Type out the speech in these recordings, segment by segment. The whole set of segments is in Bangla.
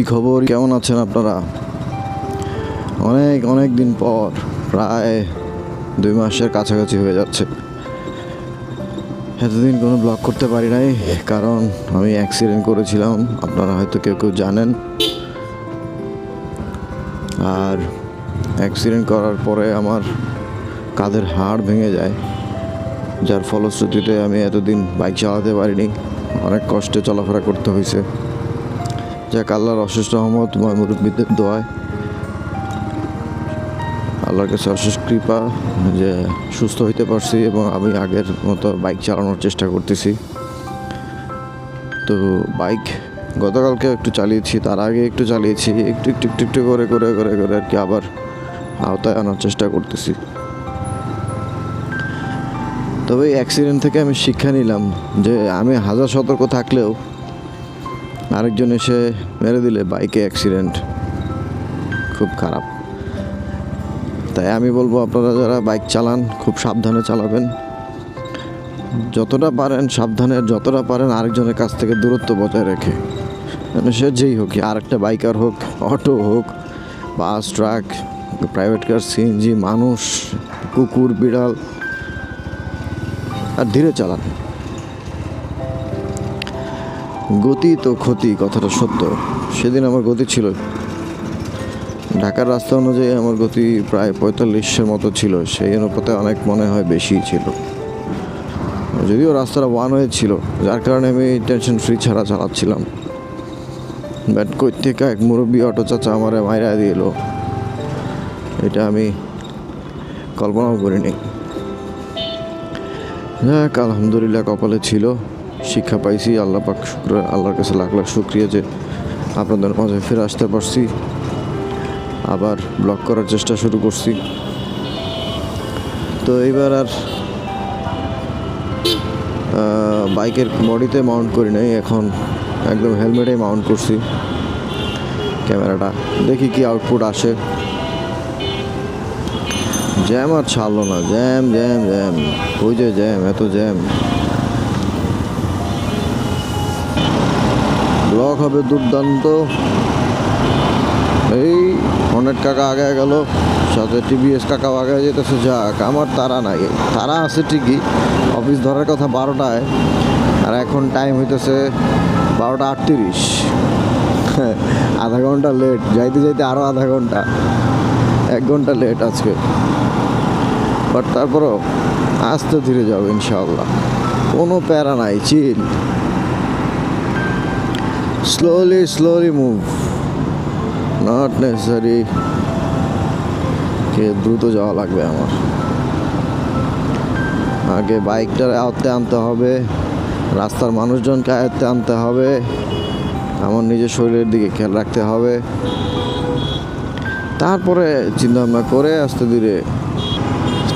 কি খবর? কেমন আছেন আপনারা? অনেক অনেক দিন পর, প্রায় দুই মাসের কাছাকাছি হয়ে যাচ্ছে। এতদিন কোনো ব্লগ করতে পারি নাই, কারণ আমি অ্যাক্সিডেন্ট করেছিলাম, আপনারা হয়তো কেউ কেউ জানেন। আর অ্যাক্সিডেন্ট করার পরে আমার কাঁধের হাড় ভেঙে যায়, যার ফলশ্রুতিতে আমি এতদিন বাইক চালাতে পারিনি। অনেক কষ্টে চলাফেরা করতে হয়েছে। যাক, আল্লাহর অশেষ রহমত ময় মুরব্বীদের দোয়ায়। আল্লাহর কাছে অশেষ কৃপা যে সুস্থ হইতে পারছি এবং আমি আগের মতো বাইক চালানোর চেষ্টা করতেছি। তো বাইক গতকালকে একটু চালিয়েছি, তার আগে একটু চালিয়েছি, একটু একটু একটু একটু করে করে করে করে আর কি আবার আওতায় আনার চেষ্টা করতেছি। তবে এই অ্যাক্সিডেন্ট থেকে আমি শিক্ষা নিলাম যে আমি হাজার সতর্ক থাকলেও আরেকজন এসে মেরে দিলে, বাইকে অ্যাক্সিডেন্ট খুব খারাপ। তাই আমি বলব আপনারা যারা বাইক চালান, খুব সাবধানে চালাবেন। যতটা পারেন সাবধানে, যতটা পারেন আরেকজনের কাছ থেকে দূরত্ব বজায় রেখে। সে যেই হোক আরেকটা বাইকার হোক অটো হোক bus truck private car CNG মানুষ, কুকুর, বিড়াল, আর ধীরে চালান। গতি তো ক্ষতি, কথাটা সত্য। সেদিন আমার গতি ছিল। ঢাকার রাস্তা অনুযায়ী আমার গতি প্রায় পঁয়তাল্লিশের মতো ছিল। সেই অনুপাতে অনেক মনে হয় বেশি ছিল। যদিও রাস্তাটা ওয়ান ওয়ে ছিল, যার কারণে আমি টেনশন ফ্রি ছাড়া চালাচ্ছিলাম। ব্যাট কই থেকে এক মুরব্বী অটো চাচা আমারে মাইরা দিল। এটা আমি কল্পনাও করিনি। যাক, আলহামদুলিল্লাহ কপালে ছিল। শিক্ষা পাইছি, আল্লাহ পাক শুক্র, আল্লাহর কাছে লাখ লাখ শুক্রিয়া যে আপনাদের মাঝে ফিরে আসতে পারছি। আবার ব্লগ করার চেষ্টা শুরু করছি। তো এইবার আর বাইকের বডিতে মাউন্ট করি নাই, এখন একদম হেলমেটেই মাউন্ট করছি। ক্যামেরাটা দেখি কি আউটপুট আসে। জ্যাম আর ছাড়লো না, জ্যাম জ্যাম জ্যাম, ওই যে জ্যাম, এত জ্যাম। ব্লক হবে দুর্দান্ত। এই অনেক কাকা আগে গেল, সাথে টিভিএস কাকাও আগে যেতেছে, যাক, আমার তারা নাই। তারা আছে ঠিকই, অফিস ধরার কথা বারোটায়, আর এখন টাইম হইতেছে বারোটা আটত্রিশ। আধা ঘণ্টা লেট যাইতে যাইতে আরও আধা ঘণ্টা। এক ঘণ্টা লেট আজকে। বাট তারপরও আস্তে ধীরে যাব ইনশাআল্লাহ। কোনো প্যারা নাই chill slowly slowly move not necessary কে দ্রুত যাওয়া লাগবে আমার? আগে বাইকটার আয়ত্তে আনতে হবে। রাস্তার মানুষজনকে আয়ত্তে আনতে হবে। আমার নিজের শরীরের দিকে খেয়াল রাখতে হবে। তারপরে চিন্তা ভাবনা করে আস্তে ধীরে।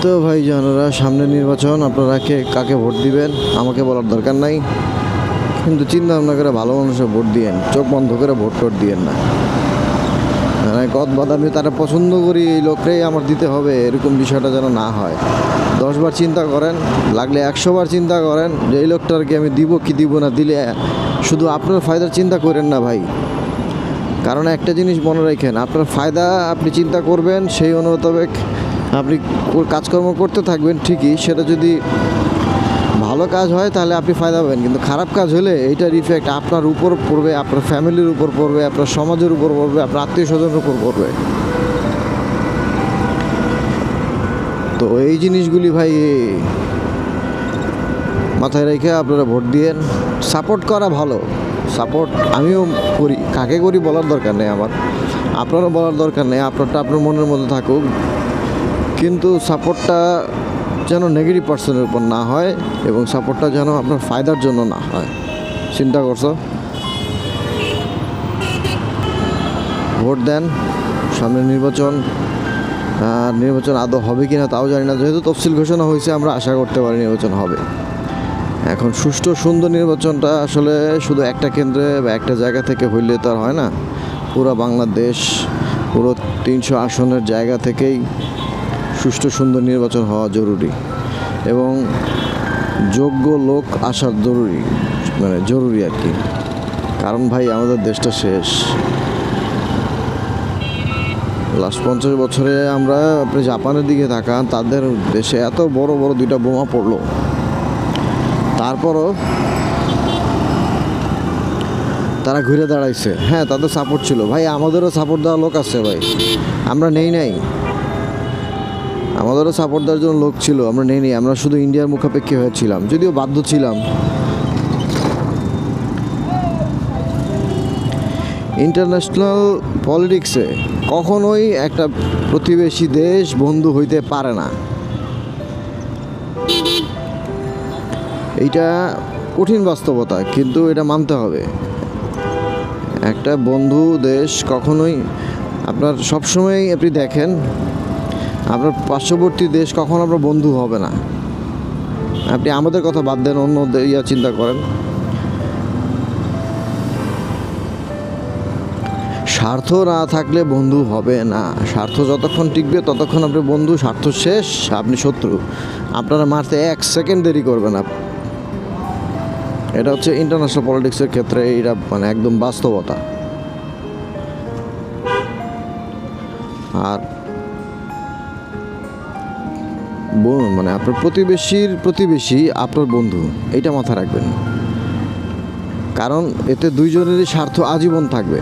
তো ভাই জানারা সামনে নির্বাচন, আপনারা কে, কাকে ভোট দিবেন? আমাকে বলার দরকার নাই। কিন্তু চিন্তা ভাবনা করে ভালো মানুষে ভোট দিয়েন, চোখ বন্ধ করে ভোট টোট দিয়েন না। মানে কত বাদামি তারা পছন্দ করি, এই লোকটাই আমার দিতে হবে, এরকম বিষয়টা যেন না হয়। দশবার চিন্তা করেন, লাগলে একশো বার চিন্তা করেন, যে এই লোকটাকে আমি দিব কি দিব না, দিলে শুধু আপনার ফায়দার চিন্তা করেন না ভাই। কারণ একটা জিনিস মনে রাখেন, আপনার ফায়দা আপনি চিন্তা করবেন, সেই অনুতাবেক আপনি কাজকর্ম করতে থাকবেন ঠিকই, সেটা যদি ভালো কাজ হয়, তাহলে আপনি ফায়দা পাবেন। কিন্তু খারাপ কাজ হলে এইটার ইফেক্ট আপনার উপর পড়বে, আপনার ফ্যামিলির উপর পড়বে, আপনার সমাজের উপর পড়বে, আপনার আত্মীয় স্বজনের উপর পড়বে। তো এই জিনিসগুলি ভাই মাথায় রেখে আপনারা ভোট দিয়েন। সাপোর্ট করা ভালো। সাপোর্ট আমিও করি। কাকে করি বলার দরকার নেই আমার। আপনারও বলার দরকার নেই। আপনারটা আপনার মনের মধ্যে থাকুক। কিন্তু সাপোর্টটা যেন নেগেটিভ পার্সনের উপর না হয় এবং সাপোর্টটা যেন আপনার ফায়দার জন্য না হয়। চিন্তা করছ? ভোট দেন, সামনে নির্বাচন। নির্বাচন আদৌ হবে কি না তাও জানি না। যেহেতু তফসিল ঘোষণা হয়েছে, আমরা আশা করতে পারি নির্বাচন হবে। এখন সুষ্ঠু, সুন্দর নির্বাচনটা আসলে শুধু একটা কেন্দ্রে বা একটা জায়গা থেকে হইলে তো আর হয় না। পুরো বাংলাদেশ, পুরো তিনশো আসনের জায়গা থেকেই সুষ্ঠু, সুন্দর নির্বাচন হওয়া জরুরি এবং যোগ্য লোক আসা জরুরি মানে জরুরি আর কি। কারণ ভাই, আমাদের দেশটা শেষ। লাস্ট পঞ্চাশ বছরে আমরা আপনি জাপানের দিকে তাকান, তাদের দেশে এত বড় বড় দুইটা বোমা পড়ল। তারপরও তারা ঘুরে দাঁড়াইছে। হ্যাঁ তাদের সাপোর্ট ছিল। ভাই, আমাদেরও সাপোর্ট দেওয়ার লোক আছে ভাই। আমরা নেই নাই। আমাদেরও সাপোর্ট দেওয়ার জন্য লোক ছিল, আমরা নেই আমরা শুধু ইন্ডিয়ার মুখাপেক্ষী হয়েছিলাম যদিও বাধ্য ছিলাম। ইন্টারন্যাশনাল পলিটিক্সে কখনোই একটা প্রতিবেশী দেশ বন্ধু হইতে পারে না। এইটা কঠিন বাস্তবতা, কিন্তু এটা মানতে হবে। একটা বন্ধু দেশ কখনোই, আপনার সবসময় আপনি দেখেন আপনার পার্শ্ববর্তী দেশ কখনো আপনার বন্ধু হবে না। আপনি আমাদের কথা বাদ দেন, অন্য ইয়া চিন্তা করেন। স্বার্থ না থাকলে বন্ধু হবে না। স্বার্থ যতক্ষণ টিকবে, ততক্ষণ আপনি বন্ধু, স্বার্থ শেষ, আপনি শত্রু। আপনারা মারতে এক সেকেন্ড দেরি করবেন না এটা হচ্ছে ইন্টারন্যাশনাল পলিটিক্সের ক্ষেত্রে এটা মানে একদম বাস্তবতা। আর মানে আপনার প্রতিবেশীর প্রতিবেশী, আপনার বন্ধু, এটা মাথায় রাখবেন। কারণ এতে দুইজনেরই স্বার্থ আজীবন থাকবে।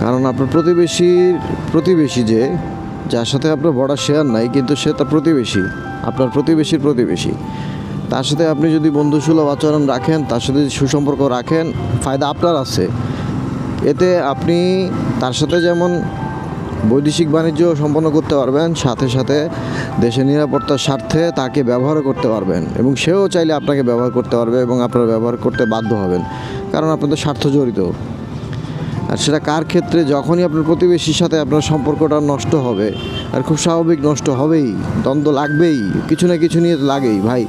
কারণ আপনার প্রতিবেশীর প্রতিবেশী যে, যার সাথে আপনার বড় শেয়ার নাই, কিন্তু সে তার প্রতিবেশী, আপনার প্রতিবেশীর প্রতিবেশী। তার সাথে আপনি যদি বন্ধুসুলভ আচরণ রাখেন, তার সাথে সুসম্পর্ক রাখেন, ফায়দা আপনার আছে। এতে আপনি তার সাথে যেমন বৈদেশিক বাণিজ্য সম্পন্ন করতে পারবেন, সাথে সাথে দেশের নিরাপত্তার স্বার্থে তাকে ব্যবহার করতে পারবেন এবং সেও চাইলে আপনাকে ব্যবহার করতে পারবে এবং আপনারা ব্যবহার করতে বাধ্য হবেন। কারণ আপনাদের স্বার্থ জড়িত। আর সেটা কার ক্ষেত্রে? যখনই আপনার প্রতিবেশীর সাথে আপনার সম্পর্কটা নষ্ট হবে, আর খুব স্বাভাবিক নষ্ট হবেই, দ্বন্দ্ব লাগবেই, কিছু না কিছু নিয়ে লাগেই ভাই।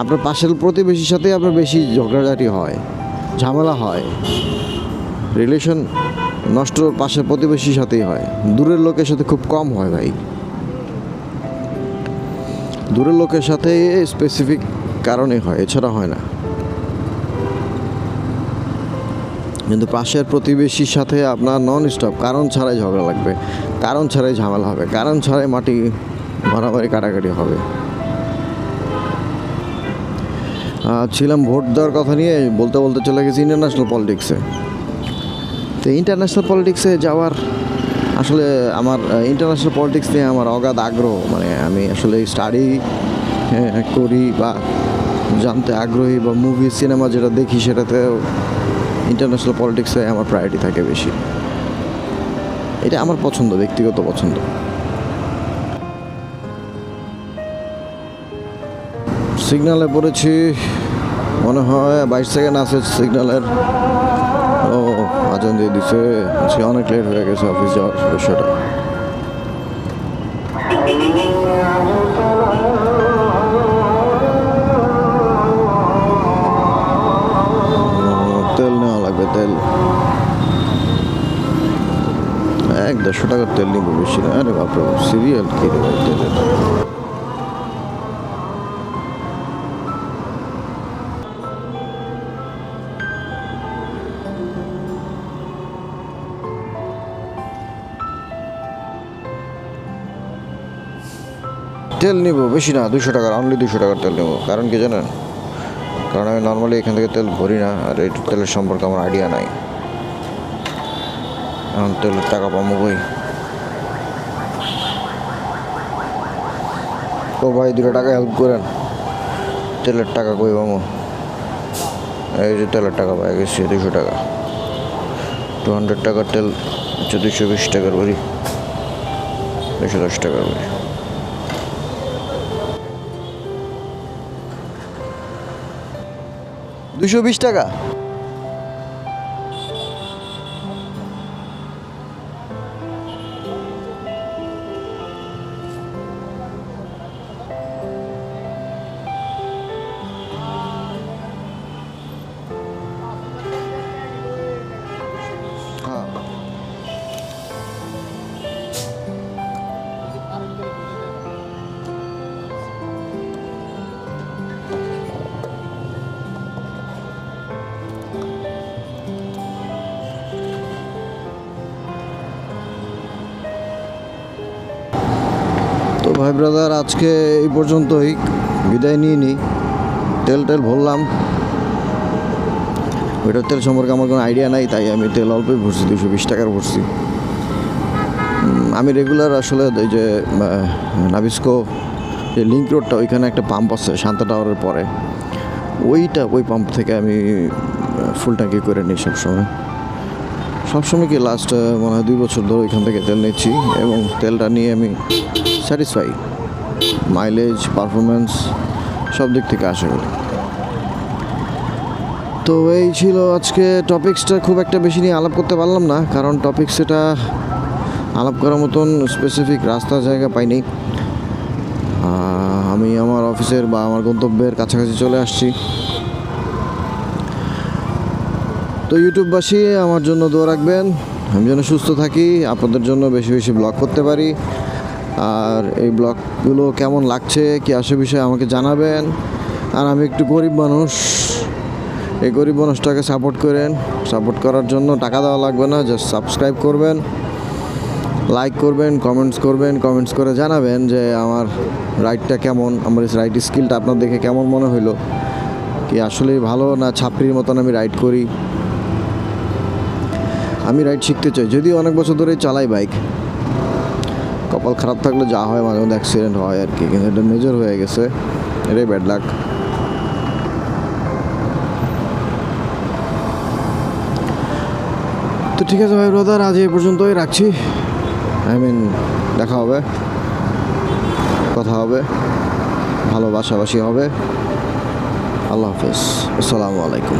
আপনার পাশের প্রতিবেশীর সাথে আপনার বেশি ঝগড়াঝাটি হয়, ঝামেলা হয় রিলেশন নষ্ট পাশের প্রতিবেশীর সাথেই হয়। দূরের লোকের সাথে খুব কম হয় ভাই। দূরের লোকের সাথে স্পেসিফিক কারণে হয়, এছাড়া হয় না। কিন্তু পাশের প্রতিবেশীর সাথে আপনার নন স্টপ কারণ ছাড়াই ঝগড়া লাগবে, কারণ ছাড়াই ঝামেলা হবে, কারণ ছাড়াই মাটি মারামারি কাটাকাটি হবে। ছিলাম ভোট দেওয়ার কথা নিয়ে বলতে বলতে চলে গেছি ইন্টারন্যাশনাল পলিটিক্সে তো ইন্টারন্যাশনাল পলিটিক্সে যাওয়ার আসলে আমার ইন্টারন্যাশনাল পলিটিক্স নিয়ে আমার অগাধ আগ্রহ। মানে আমি আসলে স্টাডি করি বা জানতে আগ্রহী বা মুভি সিনেমা যেটা দেখি সেটাতে ইন্টারন্যাশনাল পলিটিক্সে আমার প্রায়োরিটি থাকে বেশি। এটা আমার পছন্দ, ব্যক্তিগত পছন্দ। সিগনালে পড়েছি, মনে হয় বাইশ সেকেন্ড আছে সিগন্যালের ও আজান দিয়ে দিছে। আজকে অনেক লেট হয়ে গেছে অফিস যাওয়ার বিষয়টা। তেল নেওয়া লাগবে, তেল। এক দেড়শো টাকার তেল নিবো বেশি না। আরে বাপরে সিরিয়াল কি রে ভাই তেলের। তেল নিব, বেশি না দুশো টাকার অনলি দুশো টাকার তেল নেব। কারণ কি জানেন? কারণ আমি নর্মালি এখান থেকে তেল ভরি না, আর এই তেলের সম্পর্কে আমার আইডিয়া নাই। এখন তেলের টাকা পাবো কই ও ভাই দুটো টাকা হেল্প করেন। তেলের টাকা কই পাবো এই যে তেলের টাকা পাই গেছি দুশো টাকা। টু হান্ড্রেড টাকার তেল, হচ্ছে দুশো বিশ টাকার বাড়ি দুশো দশ টাকার বাড়ি দুশো বিশ টাকা। ভাই ব্রাদার, আজকে এই পর্যন্তই। বিদায় নিয়ে নিই তেল টেল ভরলাম। ওইটার তেল সম্পর্কে আমার কোনো আইডিয়া নাই, তাই আমি তেল অল্পই ভরছি দুশো বিশ টাকার ভরছি। আমি রেগুলার আসলে এই যে নাবিস্কো যে লিঙ্ক রোডটা ওইখানে একটা পাম্প আছে শান্ত টাওয়ারের পরে। ওইটা, ওই পাম্প থেকে আমি ফুল ট্যাঙ্কি করে নিই সবসময়। সবসময় কি লাস্ট মনে হয় দুই বছর ধরে ওইখান থেকে তেল নিচ্ছি, এবং তেলটা নিয়ে আমি স্যাটিসফাই মাইলেজ পারফরমেন্স সব দিক থেকে আশা করি। তো এই ছিল আজকে টপিক্সটা খুব একটা বেশি নিয়ে আলাপ করতে পারলাম না, কারণ টপিক্স এটা আলাপ করার মতন স্পেসিফিক রাস্তা জায়গা পাইনি। আমি আমার অফিসের বা আমার গন্তব্যের কাছাকাছি চলে আসছি। তো ইউটিউববাসী, আমার জন্য দোয়া রাখবেন। আমি যেন সুস্থ থাকি, আপনাদের জন্য বেশি বেশি ব্লগ করতে পারি। আর এই ব্লগগুলো কেমন লাগছে, কি আসে বিষয়ে আমাকে জানাবেন। আর আমি একটু গরিব মানুষ, এই গরিব মানুষটাকে সাপোর্ট করেন। সাপোর্ট করার জন্য টাকা দেওয়া লাগবে না জাস্ট সাবস্ক্রাইব করবেন লাইক করবেন কমেন্টস করবেন কমেন্টস করে জানাবেন যে আমার রাইডটা কেমন, আমার রাইড স্কিলটা আপনার দেখে কেমন মনে হইল, কি আসলেই ভালো না ছাপড়ির মতন আমি রাইড করি। আমি রাইড শিখতে চাই, যদিও অনেক বছর ধরেই চালাই বাইক কপাল খারাপ থাকলে যা হয় মাঝে মধ্যে অ্যাক্সিডেন্ট হয় আর কি, কিন্তু এটা মেজর হয়ে গেছে। এটাই ব্যাড লাক তো ঠিক আছে ভাই ব্রাদার আজ এই পর্যন্তই রাখছি। আই মিন দেখা হবে, কথা হবে ভালোবাসাবাসি হবে। আল্লাহ হাফেজ। আসসালামু আলাইকুম।